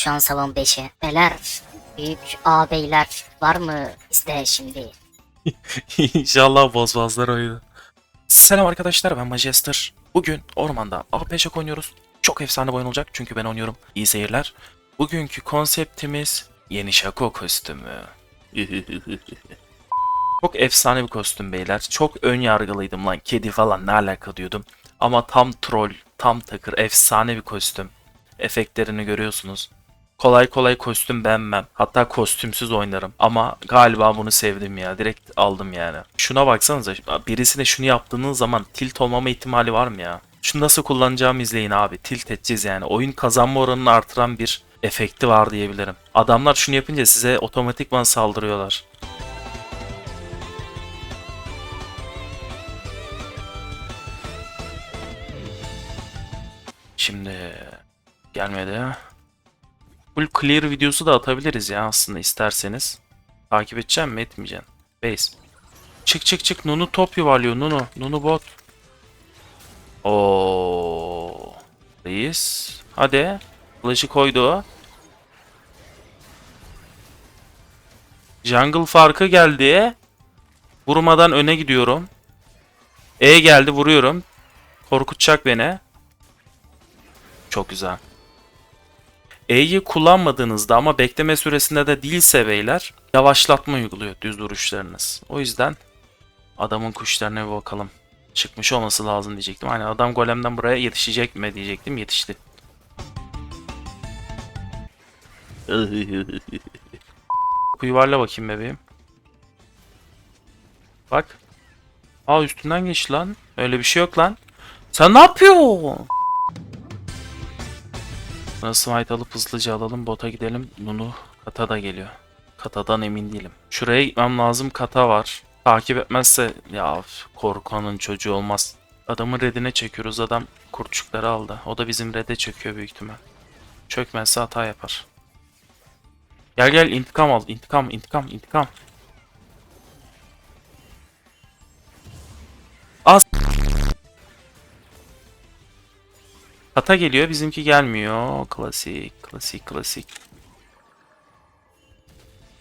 Şu an salon 5'i. Beyler, büyük ağabeyler var mı bizde şimdi? İnşallah bozmazlar oyunu. Selam arkadaşlar ben Majester. Bugün ormanda AP Shock oynuyoruz. Çok efsane bir oyun olacak çünkü ben oynuyorum. İyi seyirler. Bugünkü konseptimiz yeni Shaco kostümü. Çok efsane bir kostüm beyler. Çok ön yargılıydım lan. Kedi falan ne alaka diyordum. Ama tam troll, tam takır, efsane bir kostüm. Efektlerini görüyorsunuz. Kolay kolay kostüm beğenmem. Hatta kostümsüz oynarım. Ama galiba bunu sevdim ya. Direkt aldım yani. Şuna baksanıza. Birisine şunu yaptığınız zaman tilt olmama ihtimali var mı ya? Şunu nasıl kullanacağımı izleyin abi. Tilt edeceğiz yani. Oyun kazanma oranını artıran bir efekti var diyebilirim. Adamlar şunu yapınca size otomatikman saldırıyorlar. Şimdi gelmedi. Full clear videosu da atabiliriz ya aslında isterseniz. Takip edeceğim mi etmeyeceğim. Base. Çık çık çık Nunu top yuvarlıyor Nunu. Nunu bot. Oo. Reis. Hadi. Flash'ı koydu. Jungle farkı geldi. Vurmadan öne gidiyorum. E geldi vuruyorum. Korkutacak beni. Çok güzel. E'yi kullanmadığınızda ama bekleme süresinde de değilse beyler yavaşlatma uyguluyor düz vuruşlarınız. O yüzden adamın kuşlarına bir bakalım. Çıkmış olması lazım diyecektim. Hani adam golemden buraya yetişecek mi diyecektim. Yetişti. Yuvarla bakayım bebeğim. Bak. Aa üstünden geç lan. Öyle bir şey yok lan. Sen ne yapıyorsun? Buna smite alıp hızlıca alalım. Bota gidelim. Nunu kata da geliyor. Katadan emin değilim. Şuraya gitmem lazım. Kata var. Takip etmezse ya korkanın çocuğu olmaz. Adamın redine çekiyoruz. Adam kurtçukları aldı. O da bizim rede çekiyor büyük ihtimal. Çökmezse hata yapar. Gel gel intikam al. İntikam, intikam, intikam. Az. Kata geliyor, bizimki gelmiyor. Klasik, klasik, klasik.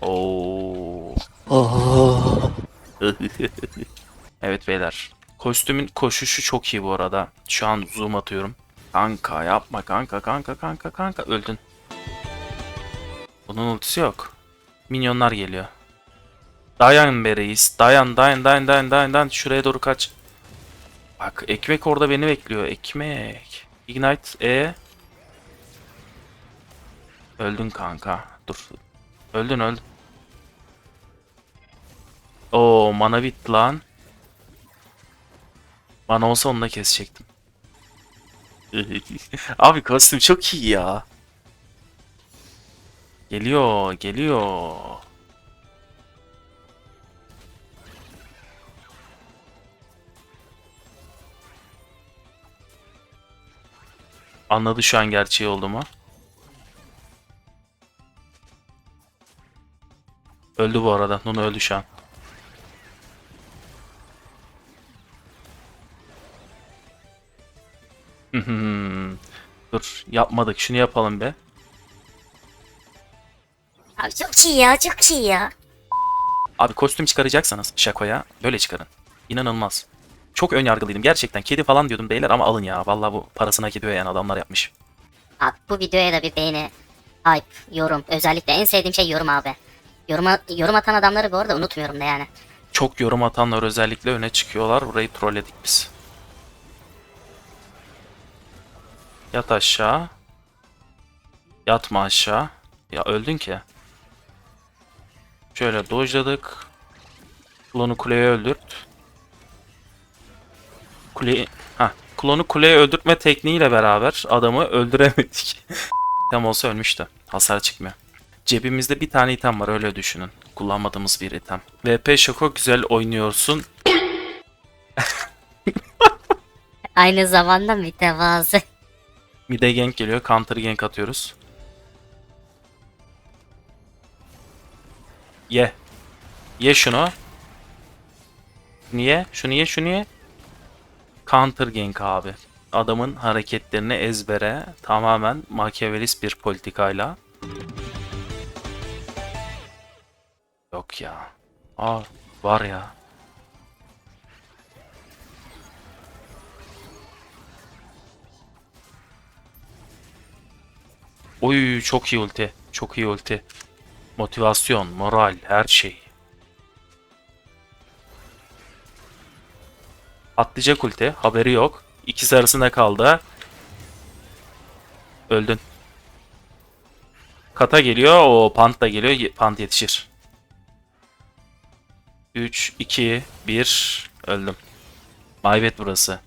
Oo. evet beyler. Kostümün koşuşu çok iyi bu arada. Şu an zoom atıyorum. Kanka yapma kanka kanka kanka kanka öldün. Bunun ultisi yok. Minyonlar geliyor. Dayan be reis. Dayan dayan dayan dayan dayan dayan. Şuraya doğru kaç. Bak ekmek orada beni bekliyor. Ekmek. Ignite E. Öldün kanka. Dur. Öldün öldün. Oo mana bitti lan. Bana olsa onu da kesecektim. Abi kostüm çok iyi ya. Geliyor, geliyor. Anladı şu an gerçeği oldu mu? Öldü bu arada. Nunu öldü şu an. Dur yapmadık. Şunu yapalım be. Abi çok iyi ya, çok iyi ya. Abi kostüm çıkaracaksanız Şako'ya böyle çıkarın. İnanılmaz. Çok ön yargılıydım. Gerçekten kedi falan diyordum beyler ama alın ya. Vallahi bu parasına gidiyor yani adamlar yapmış. Abi bu videoya da bir beğeni, hype, yorum. Özellikle en sevdiğim şey yorum abi. Yoruma, yorum atan adamları bu arada unutmuyorum da yani. Çok yorum atanlar özellikle öne çıkıyorlar. Burayı trolledik biz. Yat aşağı. Yatma aşağı. Ya öldün ki. Şöyle dojladık. Klonu kuleye öldürt. Kuleyi... Ha, klonu kuleye öldürtme tekniğiyle beraber adamı öldüremedik. item olsa ölmüştü. Hasar çıkmıyor. Cebimizde bir tane item var öyle düşünün. Kullanmadığımız bir item. VP Şoko güzel oynuyorsun. Aynı zamanda mütevazı. Mide gank geliyor. Counter gank atıyoruz. Ye. Ye şunu. Niye? Şunu ye, şunu ye. Counter gank abi. Adamın hareketlerini ezbere tamamen makyavelist bir politikayla. Yok ya. Aa var ya. Oy çok iyi ulti. Çok iyi ulti. Motivasyon, moral, her şey. Atlayacak ulti. Haberi yok. İkisi arasında kaldı. Öldün. Kata geliyor. O pant da geliyor. Pant yetişir. 3, 2, 1. Öldüm. Maybet burası.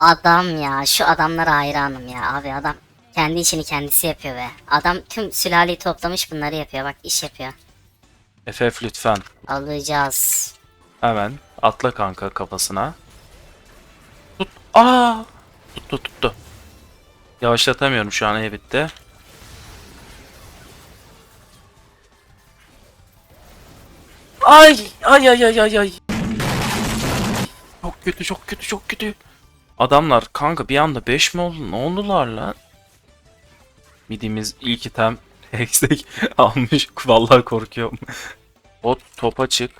Adam ya şu adamlara hayranım ya abi adam kendi işini kendisi yapıyor be. Adam tüm sülaleyi toplamış bunları yapıyor bak iş yapıyor. FF lütfen. Alacağız. Hemen atla kanka kafasına. Aa! Tuttu tuttu. Yavaşlatamıyorum şu an bitti. Ay ay ay ay ay ay. Çok kötü çok kötü çok kötü. Adamlar kanka bir anda 5 mi oldu? Ne oldular lan? Midimiz ilk item eksik almış. Vallahi korkuyorum. Bot topa çık.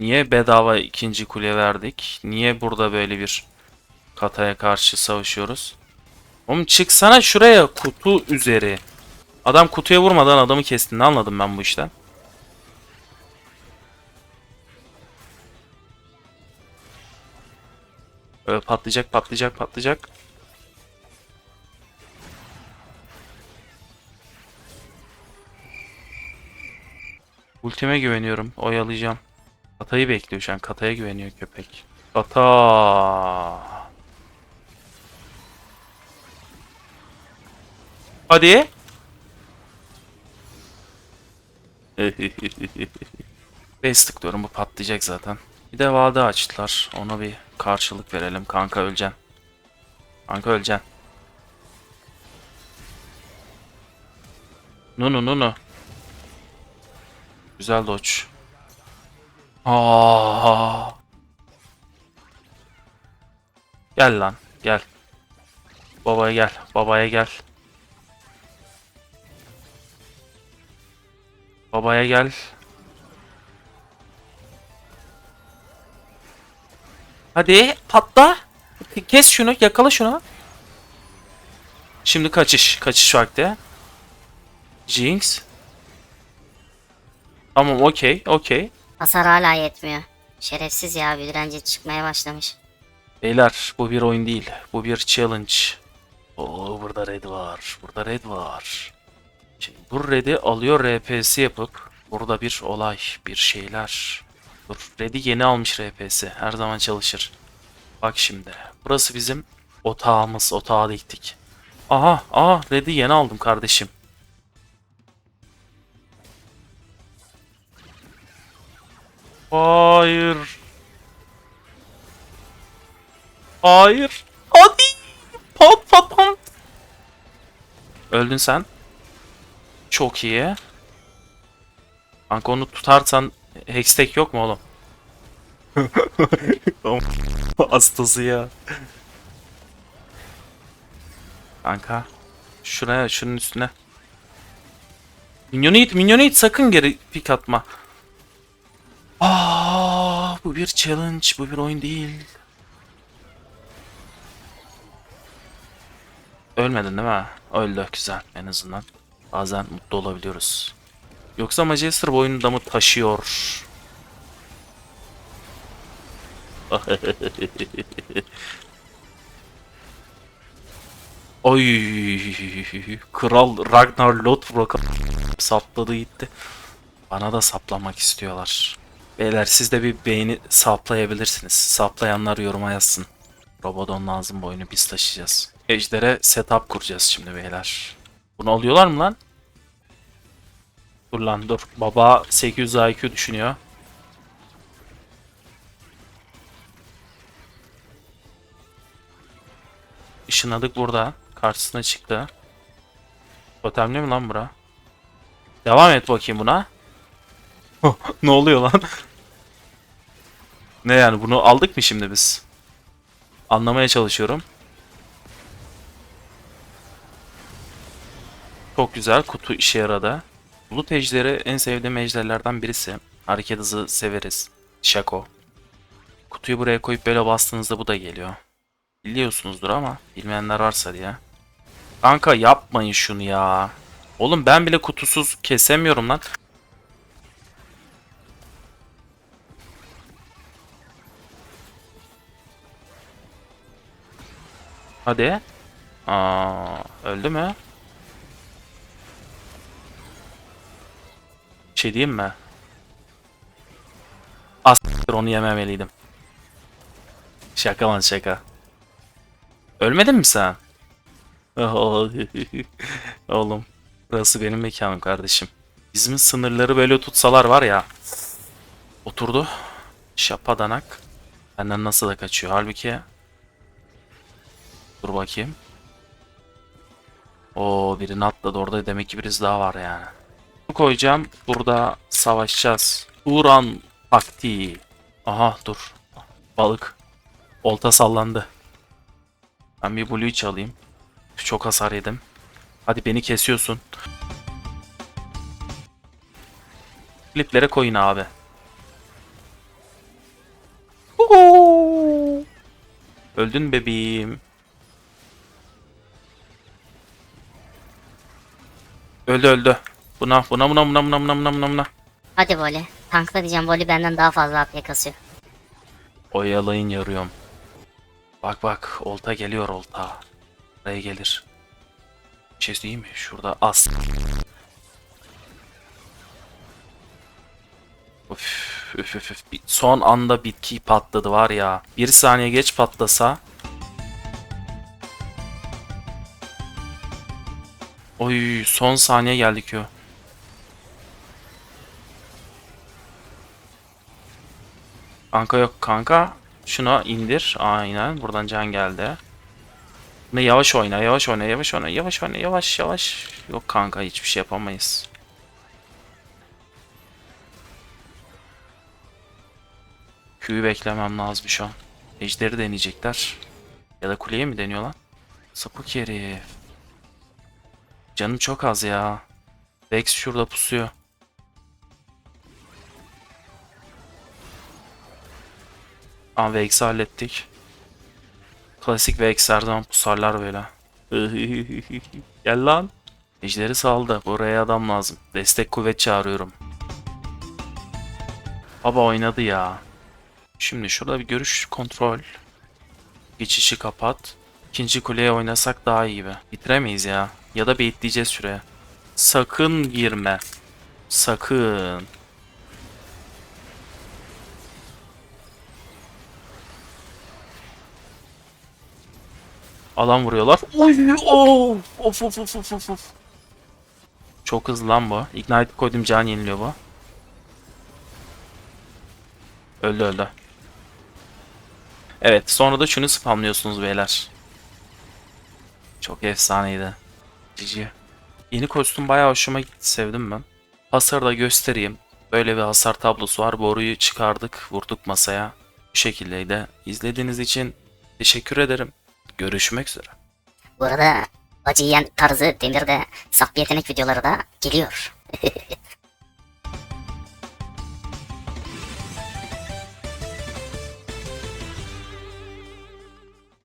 Niye bedava ikinci kule verdik? Niye burada böyle bir kataya karşı savaşıyoruz? Oğlum çıksana şuraya kutu üzeri. Adam kutuya vurmadan adamı kesti. Ne anladım ben bu işten? Öyle patlayacak patlayacak patlayacak. Ultime güveniyorum. Oyalayacağım. Katayı bekliyor şu an. Kataya güveniyor köpek. Kata. Hadi. Base tıklıyorum bu patlayacak zaten. Bir de vade açtılar. Ona bir karşılık verelim. Kanka öleceksin. Kanka öleceksin. Nunu nunu. Güzel dodge. Aa. Gel lan, gel. Babaya gel, babaya gel. Babaya gel. Hadi patla. Kes şunu, yakala şunu. Şimdi kaçış, kaçış vakti. Jinx. Tamam, okey, okey. Hasar hala yetmiyor. Şerefsiz ya bir direnci çıkmaya başlamış. Beyler bu bir oyun değil. Bu bir challenge. Oo burada red var. Burada red var. Bu red'i alıyor RPS yapıp burada bir olay, bir şeyler. Dur red'i yeni almış RPS. Her zaman çalışır. Bak şimdi. Burası bizim otağımız. Otağa diktik. Aha, aha red'i yeni aldım kardeşim. Hayır. Hayır. Hadi. Pat pat pat. Öldün sen. Çok iyi. Kanka onu tutarsan hextech yok mu oğlum? Hastası ya. Kanka. Şuraya şunun üstüne. Minyonu it, minyonu it sakın geri pik atma. Aa, bu bir challenge, bu bir oyun değil. Ölmedin değil mi? Öldü güzel en azından. Bazen mutlu olabiliyoruz. Yoksa Majester bu oyunu da mı taşıyor? Oy, Kral Ragnar Lothbrok sapladı gitti. Bana da saplamak istiyorlar. Beyler siz de bir beğeni saplayabilirsiniz. Saplayanlar yoruma yazsın. Robodon lazım bu oyunu biz taşıyacağız. Ejder'e setup kuracağız şimdi beyler. Bunu alıyorlar mı lan? Dur lan dur. Baba 800 IQ düşünüyor. Işınladık burada. Karşısına çıktı. Totemli mi lan bura? Devam et bakayım buna. ne oluyor lan? ne yani bunu aldık mı şimdi biz? Anlamaya çalışıyorum. Çok güzel. Kutu işe yaradı. Bulut ejderi en sevdiğim ejderlerden birisi. Hareket hızı severiz. Şako. Kutuyu buraya koyup böyle bastığınızda bu da geliyor. Biliyorsunuzdur ama bilmeyenler varsa diye. Kanka yapmayın şunu ya. Oğlum ben bile kutusuz kesemiyorum lan. Hadi. Aa, öldü mü? Şey diyeyim mi? Astır onu yememeliydim. Şaka lan şaka. Ölmedin mi sen? Oğlum. Burası benim mekanım kardeşim. Bizim sınırları böyle tutsalar var ya. Oturdu. Şapadanak. Benden nasıl da kaçıyor. Halbuki. Dur bakayım. O birini atladı orada demek ki birisi daha var yani. Koyacağım. Burada savaşacağız. Uran taktiği. Aha dur. Balık. Olta sallandı. Ben bir Blue'yu çalayım. Çok hasar yedim. Hadi beni kesiyorsun. Kliplere koyun abi. Öldün bebeğim. Öldü öldü. Buna buna buna buna buna buna buna buna buna. Hadi Voli. Tankla diyeceğim Voli benden daha fazla AP kasıyor. Oyalayın yarıyorum. Bak bak olta geliyor olta. Buraya gelir. Bir şey değil mi? Şurada as. Üf, üf, üf. Bir- Son anda bitki patladı var ya. Bir saniye geç patlasa. Oy son saniye geldi Q. Kanka yok kanka. Şuna indir. Aynen. Buradan can geldi. Ne yavaş oyna, yavaş oyna, yavaş oyna, yavaş oyna, yavaş yavaş. Yok kanka hiçbir şey yapamayız. Q'yu beklemem lazım şu an. Ejderi deneyecekler. Ya da kuleye mi deniyor lan? Sapık herif. Canım çok az ya. Vex şurada pusuyor. Aa Vex'i hallettik. Klasik zaman pusarlar böyle. Gel lan. Ejderi saldı. Buraya adam lazım. Destek kuvvet çağırıyorum. Baba oynadı ya. Şimdi şurada bir görüş kontrol. Geçişi kapat. İkinci kuleye oynasak daha iyi gibi. Bitiremeyiz ya. Ya da bekleyeceğiz şuraya. Sakın girme. Sakın. Alan vuruyorlar. Oy, of, of, of, of, of, of. Çok hızlı lan bu. Ignite koydum can yeniliyor bu. Öldü öldü. Evet sonra da şunu spamlıyorsunuz beyler. Çok efsaneydi. Cici. Yeni kostüm bayağı hoşuma gitti sevdim ben. Hasarı da göstereyim. Böyle bir hasar tablosu var. Boruyu çıkardık vurduk masaya. Bu şekildeydi. İzlediğiniz için teşekkür ederim. Görüşmek üzere. Bu arada acı yiyen tarzı Demir'de saf yetenek videoları da geliyor.